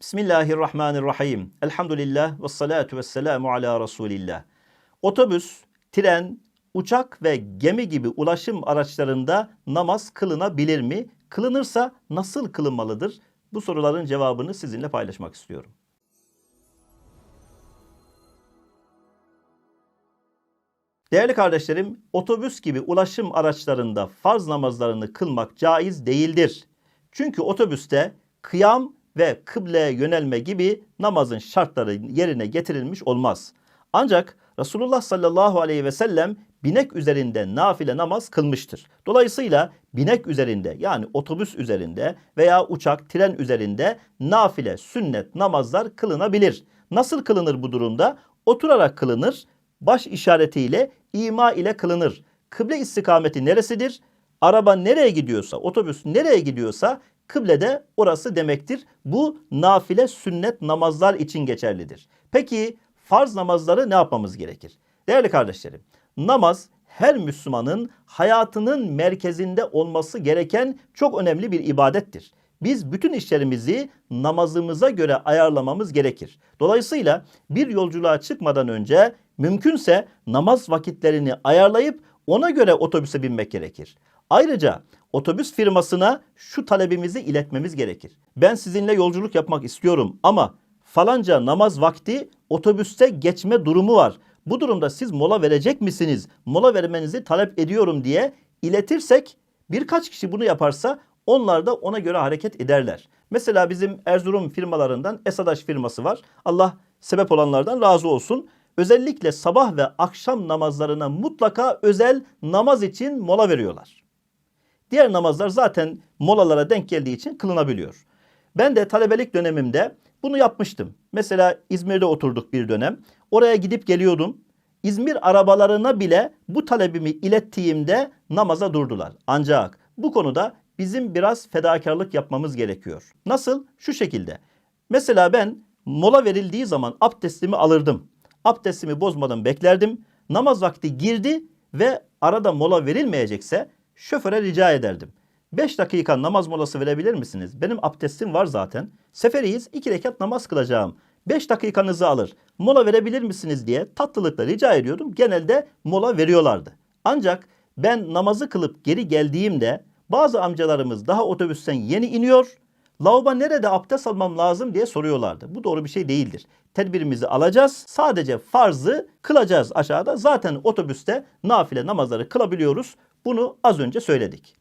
Bismillahirrahmanirrahim. Elhamdülillah ve salatu ve selamu ala Resulillah. Otobüs, tren, uçak ve gemi gibi ulaşım araçlarında namaz kılınabilir mi? Kılınırsa nasıl kılınmalıdır? Bu soruların cevabını sizinle paylaşmak istiyorum. Değerli kardeşlerim, otobüs gibi ulaşım araçlarında farz namazlarını kılmak caiz değildir. Çünkü otobüste kıyam ve kıbleye yönelme gibi namazın şartları yerine getirilmiş olmaz. Ancak Resulullah sallallahu aleyhi ve sellem binek üzerinde nafile namaz kılmıştır. Dolayısıyla binek üzerinde yani otobüs üzerinde veya uçak, tren üzerinde nafile, sünnet namazlar kılınabilir. Nasıl kılınır bu durumda? Oturarak kılınır, baş işaretiyle ima ile kılınır. Kıble istikameti neresidir? Araba nereye gidiyorsa, otobüs nereye gidiyorsa kıble de orası demektir. Bu nafile sünnet namazlar için geçerlidir. Peki farz namazları ne yapmamız gerekir? Değerli kardeşlerim, namaz her Müslümanın hayatının merkezinde olması gereken çok önemli bir ibadettir. Biz bütün işlerimizi namazımıza göre ayarlamamız gerekir. Dolayısıyla bir yolculuğa çıkmadan önce mümkünse namaz vakitlerini ayarlayıp ona göre otobüse binmek gerekir. Ayrıca otobüs firmasına şu talebimizi iletmemiz gerekir. Ben sizinle yolculuk yapmak istiyorum ama falanca namaz vakti otobüste geçme durumu var. Bu durumda siz mola verecek misiniz? Mola vermenizi talep ediyorum diye iletirsek birkaç kişi bunu yaparsa onlar da ona göre hareket ederler. Mesela bizim Erzurum firmalarından Esadaş firması var. Allah sebep olanlardan razı olsun. Özellikle sabah ve akşam namazlarına mutlaka özel namaz için mola veriyorlar. Diğer namazlar zaten molalara denk geldiği için kılınabiliyor. Ben de talebelik dönemimde bunu yapmıştım. Mesela İzmir'de oturduk bir dönem. Oraya gidip geliyordum. İzmir arabalarına bile bu talebimi ilettiğimde namaza durdular. Ancak bu konuda bizim biraz fedakarlık yapmamız gerekiyor. Nasıl? Şu şekilde. Mesela ben mola verildiği zaman abdestimi alırdım. Abdestimi bozmadan beklerdim. Namaz vakti girdi ve arada mola verilmeyecekse şoföre rica ederdim. 5 dakika namaz molası verebilir misiniz? Benim abdestim var zaten. Seferiyiz 2 rekat namaz kılacağım. 5 dakikanızı alır. Mola verebilir misiniz diye tatlılıkla rica ediyordum. Genelde mola veriyorlardı. Ancak ben namazı kılıp geri geldiğimde bazı amcalarımız daha otobüsten yeni iniyor. Lavabo nerede abdest almam lazım diye soruyorlardı. Bu doğru bir şey değildir. Tedbirimizi alacağız. Sadece farzı kılacağız aşağıda. Zaten otobüste nafile namazları kılabiliyoruz. Bunu az önce söyledik.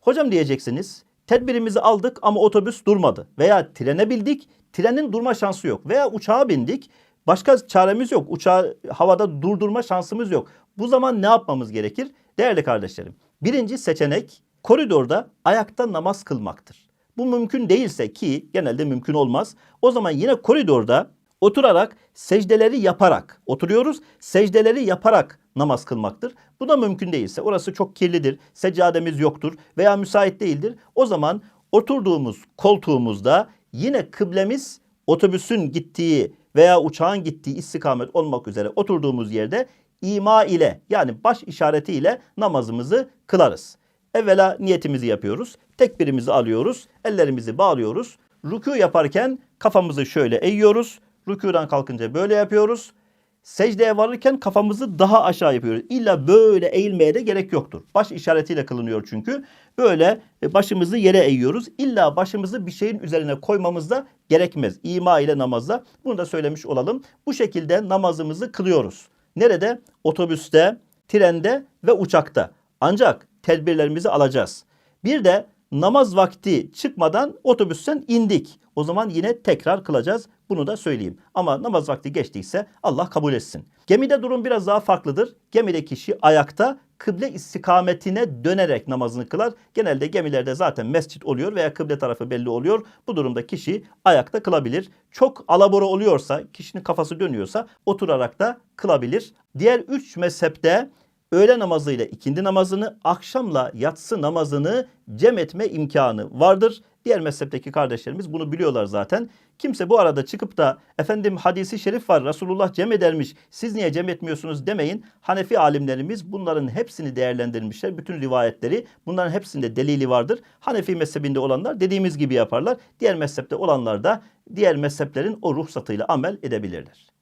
Hocam diyeceksiniz tedbirimizi aldık ama otobüs durmadı. Veya trene bildik trenin durma şansı yok. Veya uçağa bindik başka çaremiz yok. Uçağı havada durdurma şansımız yok. Bu zaman ne yapmamız gerekir? Değerli kardeşlerim birinci seçenek koridorda ayakta namaz kılmaktır. Bu mümkün değilse ki genelde mümkün olmaz. O zaman yine koridorda oturarak secdeleri yaparak oturuyoruz. Secdeleri yaparak namaz kılmaktır. Bu da mümkün değilse orası çok kirlidir. Seccademiz yoktur veya müsait değildir. O zaman oturduğumuz koltuğumuzda yine kıblemiz otobüsün gittiği veya uçağın gittiği istikamet olmak üzere oturduğumuz yerde ima ile yani baş işaretiyle namazımızı kılarız. Evvela niyetimizi yapıyoruz. Tekbirimizi alıyoruz. Ellerimizi bağlıyoruz. Rükû yaparken kafamızı şöyle eğiyoruz. Rükûdan kalkınca böyle yapıyoruz. Secdeye varırken kafamızı daha aşağı yapıyoruz. İlla böyle eğilmeye de gerek yoktur. Baş işaretiyle kılınıyor çünkü. Böyle başımızı yere eğiyoruz. İlla başımızı bir şeyin üzerine koymamız da gerekmez. İma ile namazda bunu da söylemiş olalım. Bu şekilde namazımızı kılıyoruz. Nerede? Otobüste, trende ve uçakta. Ancak tedbirlerimizi alacağız. Bir de namaz vakti çıkmadan otobüsten indik. O zaman yine tekrar kılacağız. Bunu da söyleyeyim. Ama namaz vakti geçtiyse Allah kabul etsin. Gemide durum biraz daha farklıdır. Gemide kişi ayakta kıble istikametine dönerek namazını kılar. Genelde gemilerde zaten mescit oluyor veya kıble tarafı belli oluyor. Bu durumda kişi ayakta kılabilir. Çok alabora oluyorsa, kişinin kafası dönüyorsa oturarak da kılabilir. Diğer üç mezhepte öğle namazıyla ikindi namazını, akşamla yatsı namazını cem etme imkanı vardır. Diğer mezhepteki kardeşlerimiz bunu biliyorlar zaten. Kimse bu arada çıkıp da efendim hadisi şerif var Resulullah cem edermiş siz niye cem etmiyorsunuz demeyin. Hanefi alimlerimiz bunların hepsini değerlendirmişler. Bütün rivayetleri bunların hepsinde delili vardır. Hanefi mezhebinde olanlar dediğimiz gibi yaparlar. Diğer mezhepte olanlar da diğer mezheplerin o ruhsatıyla amel edebilirler.